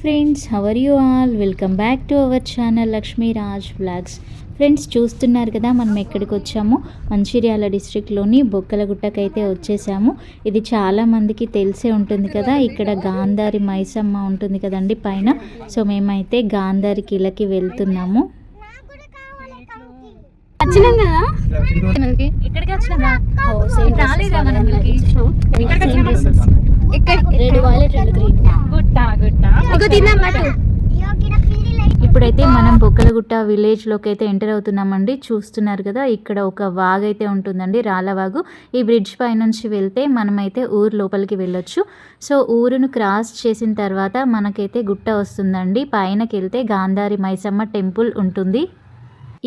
Friends how are you all welcome back to our channel Lakshmi Raj blogs friends చూస్తున్నారు కదా మనం ఎక్కడికి వచ్చాము? మంచిర్యాల డిస్ట్రిక్ట్లోని బొక్కలగుట్టకైతే వచ్చేసాము. ఇది చాలా మందికి తెలిసే ఉంటుంది కదా ఇక్కడ గాంధారి మైసమ్మ ఉంటుంది కదండి పైన. సో మేమైతే గాంధారి కిలకి వెళ్తున్నాము. వచ్చినాం కదా? ఇక్కడికి వచ్చినామా రాలేదా మనం ఇక్కడ ఇప్పుడైతే మనం బొక్కలగుట్ట విలేజ్లోకి అయితే ఎంటర్ అవుతున్నామండి చూస్తున్నారు కదా ఇక్కడ ఒక వాగ్ అయితే ఉంటుందండి రాళ్ళవాగు. ఈ బ్రిడ్జ్ పై నుంచి వెళ్తే మనమైతే ఊరు లోపలికి వెళ్ళొచ్చు. సో ఊరును క్రాస్ చేసిన తర్వాత మనకైతే గుట్ట వస్తుందండి. పైనకి వెళ్తే గాంధారి మైసమ్మ టెంపుల్ ఉంటుంది.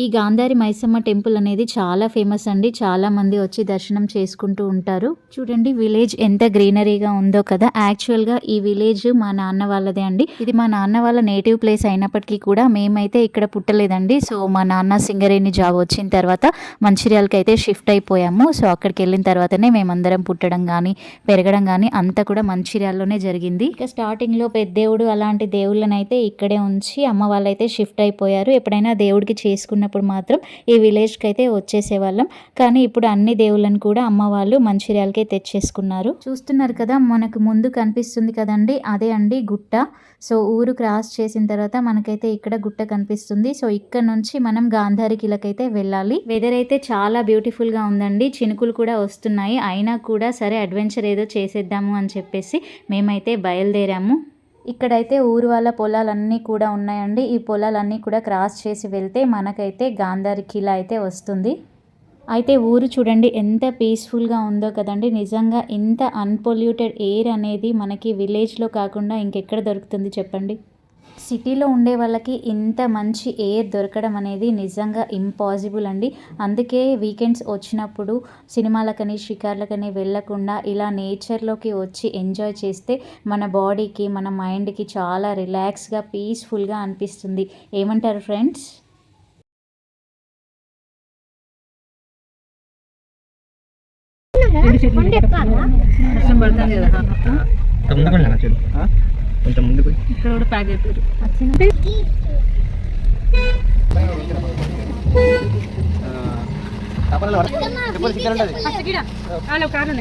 ఈ గాంధారి మైసమ్మ టెంపుల్ అనేది చాలా ఫేమస్ అండి. చాలా మంది వచ్చి దర్శనం చేసుకుంటూ ఉంటారు. చూడండి విలేజ్ ఎంత గ్రీనరీగా ఉందో కదా. యాక్చువల్గా ఈ విలేజ్ మా నాన్న వాళ్ళదే అండి. ఇది మా నాన్న వాళ్ళ నేటివ్ ప్లేస్ అయినప్పటికీ కూడా మేమైతే ఇక్కడ పుట్టలేదండి. సో మా నాన్న సింగరేణి జాబ్ వచ్చిన తర్వాత మంచిర్యాలకి అయితే షిఫ్ట్ అయిపోయాము. సో అక్కడికి వెళ్ళిన తర్వాతనే మేమందరం పుట్టడం కానీ పెరగడం కానీ అంతా కూడా మంచిర్యాలలోనే జరిగింది. ఇక స్టార్టింగ్లో పెద్దేవుడు అలాంటి దేవుళ్ళని అయితే ఇక్కడే ఉంచి అమ్మ వాళ్ళైతే షిఫ్ట్ అయిపోయారు. ఎప్పుడైనా దేవుడికి చేసుకున్న చేసుకున్నప్పుడు మాత్రం ఈ విలేజ్కి అయితే వచ్చేసేవాళ్ళం. కానీ ఇప్పుడు అన్ని దేవుళ్ళని కూడా అమ్మ వాళ్ళు మంచిర్యాలకే తెచ్చేసుకున్నారు. చూస్తున్నారు కదా మనకు ముందు కనిపిస్తుంది కదండి అదే అండి గుట్ట. సో ఊరు క్రాస్ చేసిన తర్వాత మనకైతే ఇక్కడ గుట్ట కనిపిస్తుంది. సో ఇక్కడ నుంచి మనం గాంధారి కిలకైతే వెళ్ళాలి. వెదర్ అయితే చాలా బ్యూటిఫుల్గా ఉందండి. చినుకులు కూడా వస్తున్నాయి. అయినా కూడా సరే అడ్వెంచర్ ఏదో చేసేద్దాము అని చెప్పేసి మేమైతే బయలుదేరాము. ఇక్కడైతే ఊరు వాళ్ళ పొలాలన్నీ కూడా ఉన్నాయండి. ఈ పొలాలన్నీ కూడా క్రాస్ చేసి వెళ్తే మనకైతే గాంధారి కిలా అయితే వస్తుంది. అయితే ఊరు చూడండి ఎంత పీస్ఫుల్గా ఉందో కదండి. నిజంగా ఇంత అన్పొల్యూటెడ్ ఎయిర్ అనేది మనకి విలేజ్లో కాకుండా ఇంకెక్కడ దొరుకుతుంది చెప్పండి? సిటీలో ఉండే వాళ్ళకి ఇంత మంచి ఎయిర్ దొరకడం అనేది నిజంగా ఇంపాసిబుల్ అండి. అందుకే వీకెండ్స్ వచ్చినప్పుడు సినిమాలకని షికార్లకని వెళ్ళకుండా ఇలా నేచర్లోకి వచ్చి ఎంజాయ్ చేస్తే మన బాడీకి మన మైండ్కి చాలా రిలాక్స్గా పీస్ఫుల్గా అనిపిస్తుంది. ఏమంటారు ఫ్రెండ్స్ వర్షం పడుతుంది కదా కొంచెం ముందుకు పోయి. ఇక్కడ కూడా ప్యాక్ అయిపోయారు హలో కార్లు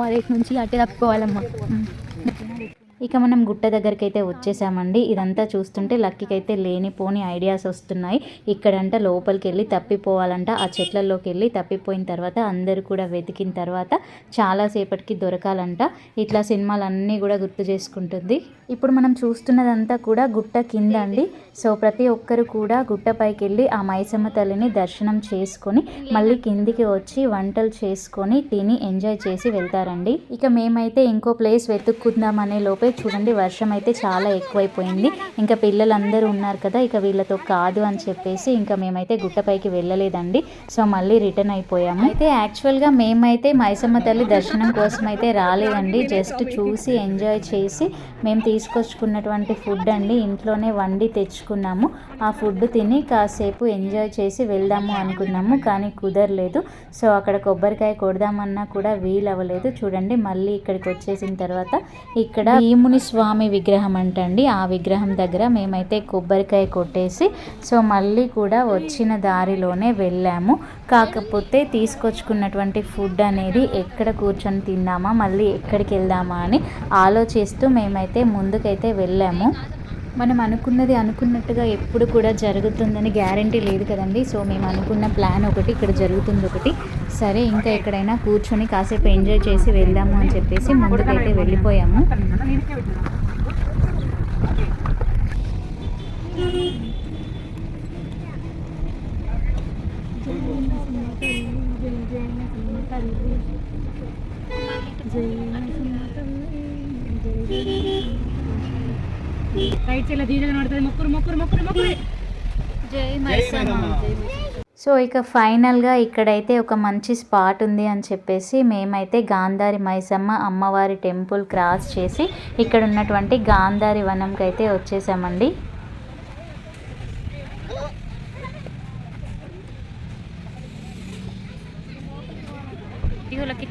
కాలేజ్ నుంచి అట్టే తప్పుకోవాలమ్మా ఇక మనం గుట్ట దగ్గరికి అయితే వచ్చేసామండి. ఇదంతా చూస్తుంటే లక్కీకి అయితే లేనిపోని ఐడియాస్ వస్తున్నాయి. ఇక్కడంట లోపలికి వెళ్ళి తప్పిపోవాలంట. ఆ చెట్లలోకి వెళ్ళి తప్పిపోయిన తర్వాత అందరూ కూడా వెతికిన తర్వాత చాలాసేపటికి దొరకాలంట. ఇట్లా సినిమాలన్నీ కూడా గుర్తు చేసుకుంటుంది. ఇప్పుడు మనం చూస్తున్నదంతా కూడా గుట్ట కింద అండి సో ప్రతి ఒక్కరు కూడా గుట్టపైకి వెళ్ళి ఆ మైసమ్మ తల్లిని దర్శనం చేసుకొని మళ్ళీ కిందికి వచ్చి వంటలు చేసుకొని తిని ఎంజాయ్ చేసి వెళ్తారండి. ఇక మేమైతే ఇంకో ప్లేస్ వెతుక్కుందాం అనే లోపే చూడండి వర్షం అయితే చాలా ఎక్కువైపోయింది. ఇంకా పిల్లలందరూ ఉన్నారు కదా ఇక వీళ్ళతో కాదు అని చెప్పేసి ఇంకా మేమైతే గుట్టపైకి వెళ్ళలేదండి. సో మళ్ళీ రిటర్న్ అయిపోయాము. అయితే యాక్చువల్గా మేమైతే మైసమ్మ తల్లి దర్శనం కోసం అయితే రాలేదండి. జస్ట్ చూసి ఎంజాయ్ చేసి మేము తీసుకొచ్చుకున్నటువంటి ఫుడ్ అండి ఇంట్లోనే వండి తెచ్చుకున్నాము. ఆ ఫుడ్ తిని కాసేపు ఎంజాయ్ చేసి వెళ్దాము అనుకున్నాము కానీ కుదరలేదు. సో అక్కడ కొబ్బరికాయ కొడదామన్నా కూడా వీలు అవ్వలేదు చూడండి మళ్ళీ ఇక్కడికి వచ్చేసిన తర్వాత ఇక్కడ భీముని స్వామి విగ్రహం అంటండి. ఆ విగ్రహం దగ్గర మేమైతే కొబ్బరికాయ కొట్టేసి సో మళ్ళీ కూడా వచ్చిన దారిలోనే వెళ్ళాము. కాకపోతే తీసుకొచ్చుకున్నటువంటి ఫుడ్ అనేది ఎక్కడ కూర్చొని తిందామా మళ్ళీ ఎక్కడికి వెళ్దామా అని ఆలోచిస్తూ మేమైతే ముందుకైతే వెళ్ళాము. మనం అనుకున్నది అనుకున్నట్టుగా ఎప్పుడు కూడా జరుగుతుందని గ్యారంటీ లేదు కదండి. సో మేము అనుకున్న ప్లాన్ ఒకటి ఇక్కడ జరుగుతుంది ఒకటి. సరే ఇంకా ఎక్కడైనా కూర్చొని కాసేపు ఎంజాయ్ చేసి వెళ్దాము అని చెప్పేసి ముందుకైతే వెళ్ళిపోయాము. రైట్ సైడ్ దీనిగా నడుతుంది మొక్కురు మొక్కురు మొక్కురు మొక్కురు జై మైసమ్మ సో ఇక ఫైనల్గా ఇక్కడైతే ఒక మంచి స్పాట్ ఉంది అని చెప్పేసి మేమైతే గాంధారి మైసమ్మ అమ్మవారి టెంపుల్ క్రాస్ చేసి ఇక్కడ ఉన్నటువంటి గాంధారి వనంకి అయితే వచ్చేసామండి. ఇగులకి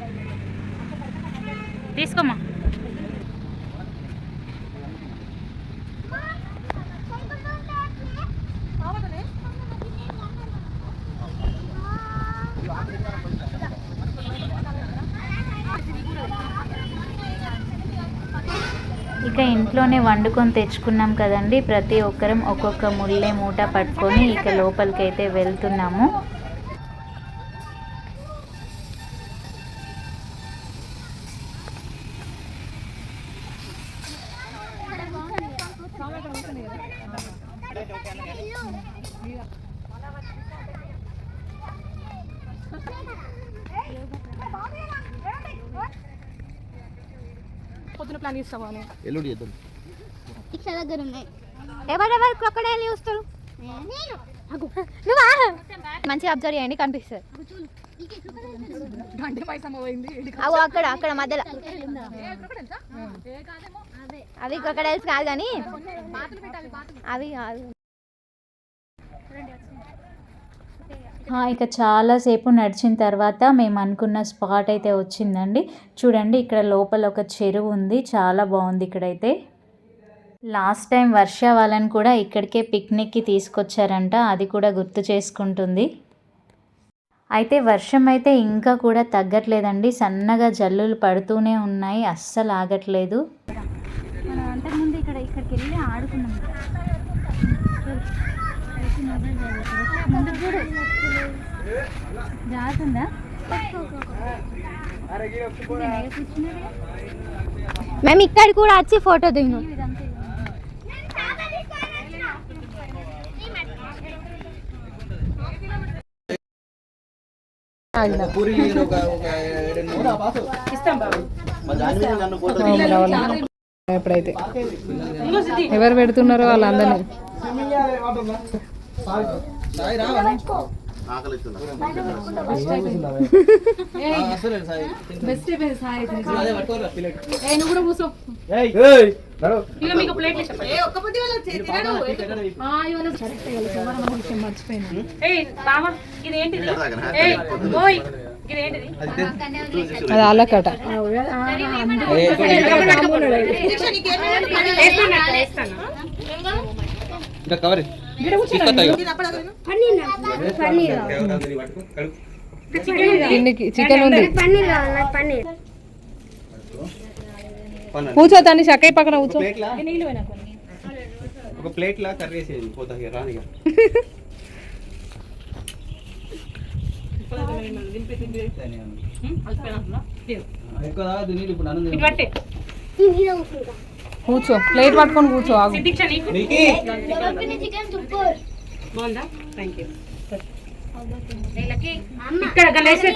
ఇక ఇంట్లోనే వండుకొని తెచ్చుకున్నాం కదండి. ప్రతి ఒక్కరం ఒక్కొక్క ముళ్ళే మూట పట్టుకొని ఇక లోపలికి అయితే వెళ్తున్నాము ఎల్లుడి చేద్దాం. ఇక్కడ దగ్గర ఉన్నాయి ఎవరెవరు క్రొకడైల్ చూస్తారు? నువ్వా? మంచిగా అబ్జర్వ్ చేయండి కనిపిస్తుంది. అవు అక్కడ అక్కడ మధ్యలో. అవి క్రొకడైల్స్ కాదు కానీ అవి కాదు. ఇక చాలాసేపు నడిచిన తర్వాత మేము అనుకున్న స్పాట్ అయితే వచ్చిందండి. చూడండి ఇక్కడ లోపల ఒక చెరువు ఉంది. చాలా బాగుంది ఇక్కడైతే. లాస్ట్ టైం వర్ష వాళ్ళని కూడా ఇక్కడికే పిక్నిక్కి తీసుకొచ్చారంట. అది కూడా గుర్తు చేసుకుంటుంది. అయితే వర్షం అయితే ఇంకా కూడా తగ్గట్లేదండి. సన్నగా జల్లులు పడుతూనే ఉన్నాయి. అస్సలు ఆగట్లేదు. మనం అంతకుముందు ఇక్కడ ఇక్కడికి వెళ్ళి ఆడుకున్నాం. మేము ఇక్కడ కూడా వచ్చి ఫోటో దిగినాం. ఫోటో ఎప్పుడైతే ఎవరు పెడుతున్నారో వాళ్ళందరినీ. ఆకలి ఇస్తున్నా అది అలకట ఇంకా కవర్ చికెన్ ఉంది. కూర్చో తన్ని చక్కయ్య పక్కన కూర్చో. ఒక ప్లేట్ లా కర్రీ వేసేది పోతా రానిగా ఇప్పుడు అన్నం కూర్చో ప్లేట్ పట్టుకొని కూర్చో ఆగు. ఇక్కడ గణేష్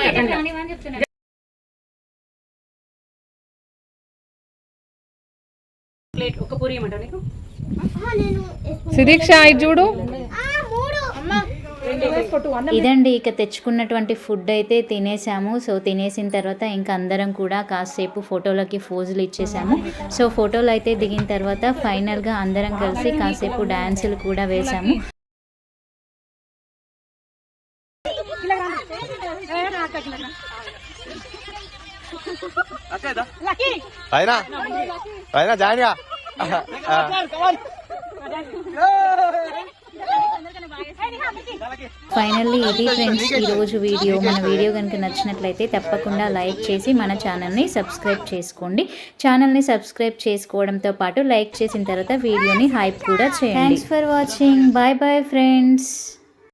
ప్లేట్ ఒక పూరి ఇవ్వమంటావు నీకు? సిదీక్ష ఇది చూడు. ఇదండి ఇక తెచ్చుకున్నటువంటి ఫుడ్ అయితే తినేసాము సో తినేసిన తర్వాత ఇంకా అందరం కూడా కాసేపు ఫోటోలకి ఫోజులు ఇచ్చేసాము సో ఫోటోలు అయితే దిగిన తర్వాత ఫైనల్గా అందరం కలిసి కాసేపు డ్యాన్సులు కూడా పైన జాయిన్ ఫైనల్లీ ఇది ఫ్రెండ్స్ ఈరోజు వీడియో మన వీడియో కనుక నచ్చినట్లయితే తప్పకుండా లైక్ చేసి మన ఛానల్ని సబ్స్క్రైబ్ చేసుకోండి. ఛానల్ని సబ్స్క్రైబ్ చేసుకోవడంతో పాటు లైక్ చేసిన తర్వాత వీడియోని హైప్ కూడా చేయండి. Thanks for watching bye bye friends